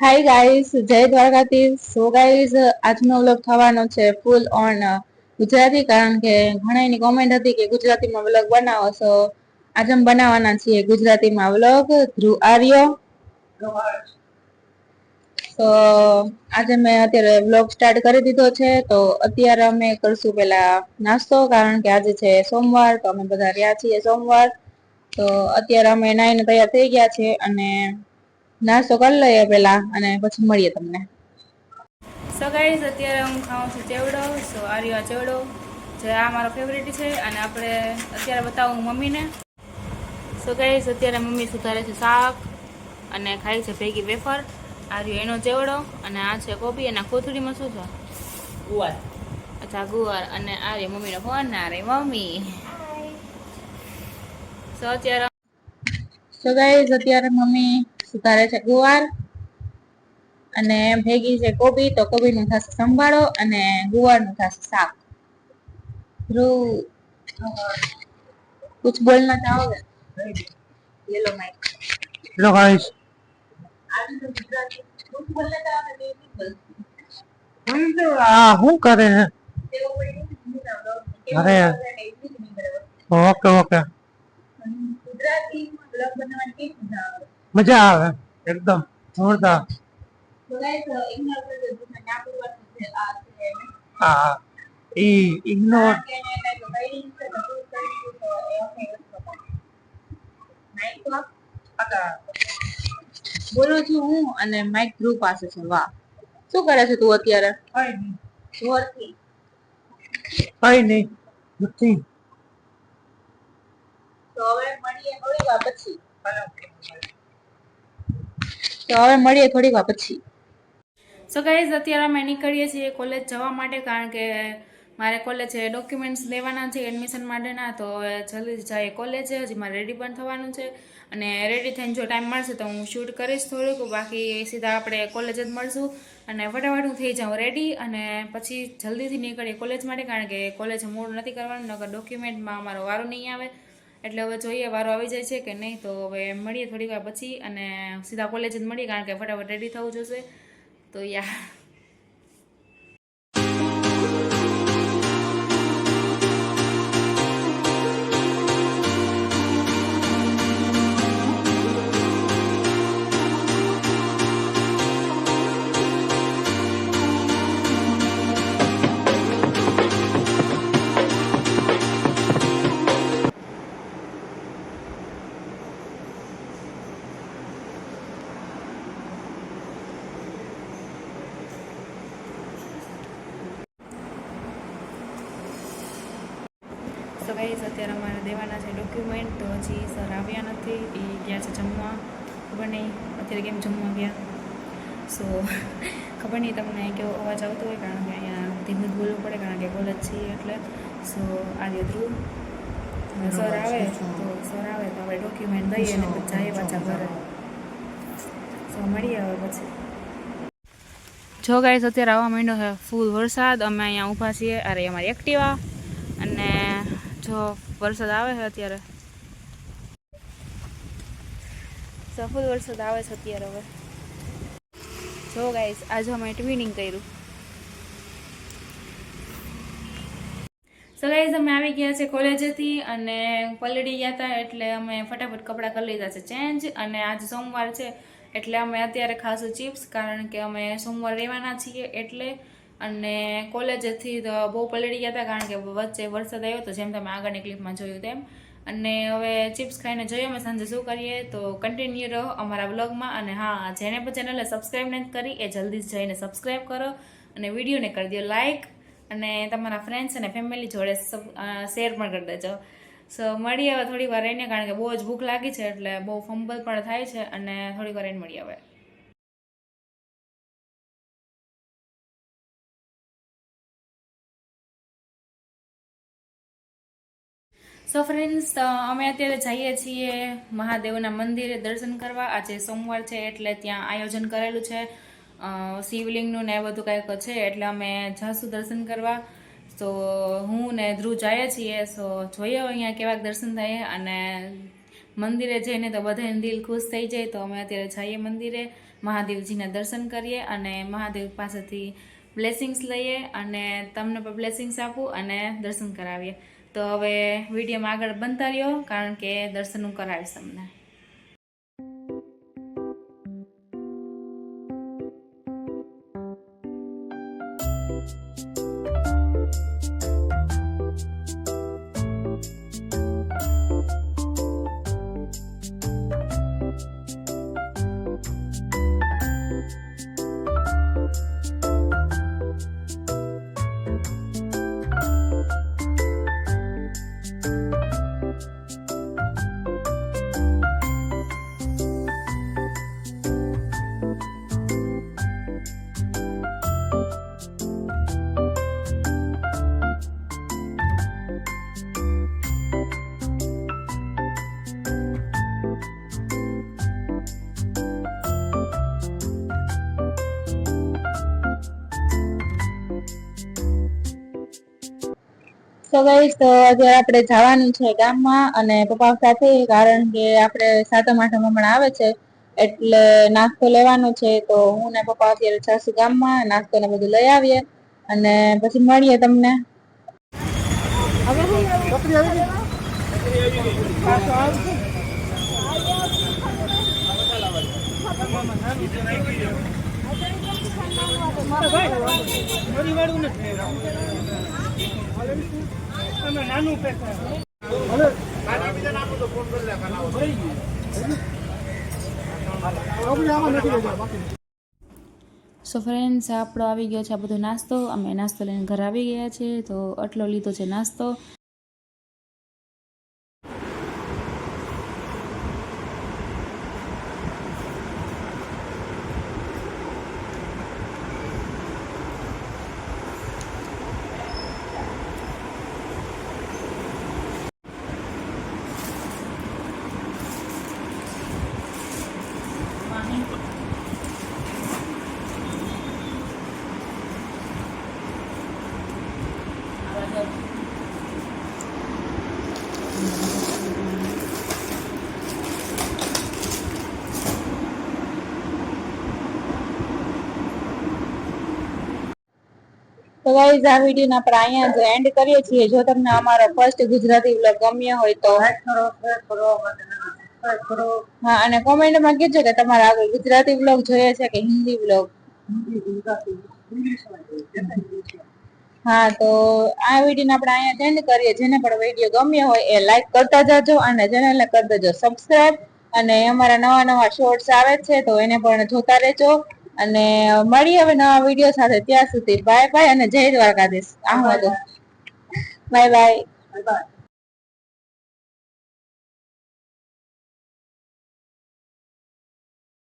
Hi guys જય દ્વારકાથી so guys આજનો વ્લોગ થવાનો છે ફૂલ ઓન ગુજરાતી, કારણ કે ઘણાની કોમેન્ટ હતી કે ગુજરાતીમાં વ્લોગ બનાવો. છો આજે બનાવવાના છીએ ગુજરાતીમાં વ્લોગ ધ્રુવ આર્ય. તો આજે મેં અત્યારે વ્લોગ સ્ટાર્ટ કરી દીધો છે. તો, અત્યારે અમે કરશું પેલા નાસ્તો, કારણ કે આજે છે સોમવાર, તો અમે બધા રહ્યા છીએ સોમવાર. તો, અત્યારે અમે નાઈને તૈયાર થઈ ગયા છે અને નાસ્તો કરી લઈએ પેલા અને પછી મળીએ તમને. સો ગાઈઝ અત્યારે હું ખાઉં છું ચેવડો સો આર્યો ચેવડો. જે આ મારો ફેવરેટ છે અને આપણે અત્યારે બતાવું મમ્મીને. સો ગાઈઝ અત્યારે મમ્મી સુધારે છે શાક અને ખાય છે ભેગી વેફર. આર્યો એનો ચેવડો અને આ છે કોબી અને કોથળીમાં શું છે. ગુવાર. અચ્છા ગુવાર અને આ રે મમ્મીનો ફોન ને આ રે મમ્મી. સો અત્યારે સો ગાઈઝ અત્યારે મમ્મી સુધારે છે ગુવાર અને ભેગી છે કોબી તો કોબીનું થશે સંભાળો અને ગુવારનું થશે શાક ધ્રુવ कुछ बोलना चाहोगे ये लो माइक હેલો ગાઈસ कुछ बोलना चाहोगे तो ये भी बोल આ શું કરે છે અરે. ઓકે ઓકે ગુજરાતીમાં બ્લોગ બનાવવાની કેવી મજા આવે મજા આવે એકદમ જોરદાર. હા ઇગ્નોર બોલું છું હું અને માઇક ધ્રુવ પાસે છે વાહ. શું કરે છે તું અત્યારે? જોરથી. કઈ નહીં નથી. તો હવે મળીએ થોડી વાર પછી. તો હવે મળીએ થોડીક વાર પછી. સો ગાઈઝ અત્યારે અમે નીકળીએ છીએ કોલેજ જવા માટે કારણ કે મારે કોલેજે ડોક્યુમેન્ટ્સ લેવાના છે એડમિશન માટેના. તો જલ્દી જાય કોલેજે, હજી મારે રેડી પણ થવાનું છે. અને રેડી થઈને જો ટાઈમ મળશે તો હું શૂટ કરીશ થોડુંક. બાકી સીધા આપણે કોલેજ જ મળશું. અને ફટાફટ હું થઈ જાઉં રેડી અને પછી જલ્દીથી નીકળીએ કોલેજ માટે કારણ કે કોલેજ મૂળ નથી કરવાનું નગર ડોક્યુમેન્ટમાં અમારો વારો નહીં આવે. એટલે હવે જોઈએ, વારો આવી જાય છે કે નહીં, તો હવે મળીએ થોડીક વાર પછી અને સીધા કોલેજ જ મળીએ, કારણ કે ફટાફટ રેડી થવું જોશે તો યા સો ગાઈઝ અત્યારે અમારે દેવાના છે ડોક્યુમેન્ટ તો હજી સર આવ્યા નથી. એ ગયા છે જમવા. ખબર નહીં અત્યારે કેમ જમવા ગયા? સો ખબર નહીં તમને કેવો અવાજ આવતો હોય કારણ કે અહીંયા ધીમું જ બોલવું પડે કારણ કે કોલેજ છીએ એટલે. સો આજે ધ્રુવ સર આવે તો સર આવે તો આપણે ડોક્યુમેન્ટ દઈએ અને જાય પાછા ઘરે. સો મળીએ હવે પછી. જો ગાઈઝ અત્યારે આવવા માંડ્યો છે ફૂલ વરસાદ. અમે અહીંયા ઊભા છીએ. અરે અમારી એક્ટિવા અને જો વરસાદ આવે છે અત્યારે. સફળ વરસાદ આવે છે અત્યારે હવે. જો ગાઈસ આજે અમે ટ્વિનિંગ કર્યું. સો અમે આવી ગયા છે કોલેજેથી અને પલડી ગયા હતા એટલે અમે ફટાફટ કપડાં કરી લીધા છે ચેન્જ અને આજ સોમવાર છે એટલે અમે અત્યારે ખાસું ચિપ્સ કારણ કે અમે સોમવાર રહેવાના છીએ એટલે અને કોલેજેથી બહુ પલળી ગયા હતા કારણ કે વચ્ચે વરસાદ આવ્યો તો જેમ તમે આગળની ક્લિપમાં જોયું તેમ. અને હવે ચિપ્સ ખાઈને જોઈએ, અમે સાંજે શું કરીએ? તો કન્ટિન્યુ રહો અમારા બ્લોગમાં અને હા, જેને પણ ચેનલને સબસ્ક્રાઈબ નથી કરી એ જલ્દી જઈને સબસ્ક્રાઈબ કરો અને વિડીયોને કરી દો લાઇક અને તમારા ફ્રેન્ડ્સ અને ફેમિલી જોડે શેર પણ કરી દેજો. સો મળીએ હવે થોડી વાર રહીને, કારણ કે બહુ જ ભૂખ લાગી છે એટલે બહુ ફંબલ પણ થાય છે અને થોડીક વાર રહીને મળીએ હવે. સો ફ્રેન્ડ્સ અમે અત્યારે જઈએ છીએ મહાદેવના મંદિરે દર્શન કરવા. આજે સોમવાર છે એટલે ત્યાં આયોજન કરેલું છે. શિવલિંગનું ને એ બધું કંઈક છે એટલે અમે જાશું દર્શન કરવા. તો હું ને ધ્રુવ જઈએ છીએ. સો જોઈએ અહીંયા કેવાક દર્શન થાય અને મંદિરે જઈને તો બધાને દિલ ખુશ થઈ જાય. તો અમે અત્યારે જઈએ મંદિરે. મહાદેવજીના દર્શન કરીએ અને મહાદેવ પાસેથી બ્લેસિંગ્સ લઈએ અને તમને પણ બ્લેસિંગ્સ આપું અને દર્શન કરાવીએ. તો હવે વિડીયોમાં આગળ બનતા રહ્યો કારણ કે દર્શનનું કરાવીશ તમને. તો ગાઈસ તો આજે આપણે જવાનું છે ગામમાં અને પપ્પા સાથે, કારણ કે આપણે સાતમ આઠમ હમણાં આવે છે, એટલે નાસ્તો લેવાનો છે. તો હું ને પપ્પા અત્યારે જાશું ગામમાં નાસ્તો ને બધું લઈ આવીએ અને પછી મળીએ તમને. સો ફ્રેન્ડ્સ આપણો આવી ગયો છે આ બધો નાસ્તો. અમે નાસ્તો લઈને ઘરે આવી ગયા છે તો આટલો લીધો છે નાસ્તો. તો ગાઈઝ આ વીડિયો આપણે અહીંયા જ એન્ડ કરીએ છીએ. જો તમને અમારો ફર્સ્ટ ગુજરાતી વ્લોગ ગમ્યો હોય તો કરો કરો હા અને કોમેન્ટમાં કહેજો કે તમારે આગળ ગુજરાતી બ્લોગ જોઈએ છે કે હિન્દી જોઈએ. હા તો આ વિડીયોને આપણે અહીંયા એન્ડ કરીએ. જેને પણ વીડિયો ગમ્યો હોય એ લાઈક કરતા જજો અને ચેનલને કરી દેજો સબસ્ક્રાઇબ અને અમારા નવા નવા શોર્ટ્સ આવે છે તો એને પણ જોતા રહેજો. અને મળીએ હવે નવા વીડિયો સાથે. ત્યાં સુધી બાય બાય અને જય દ્વારકાધીશ. આવું હતું બાય બાય bye.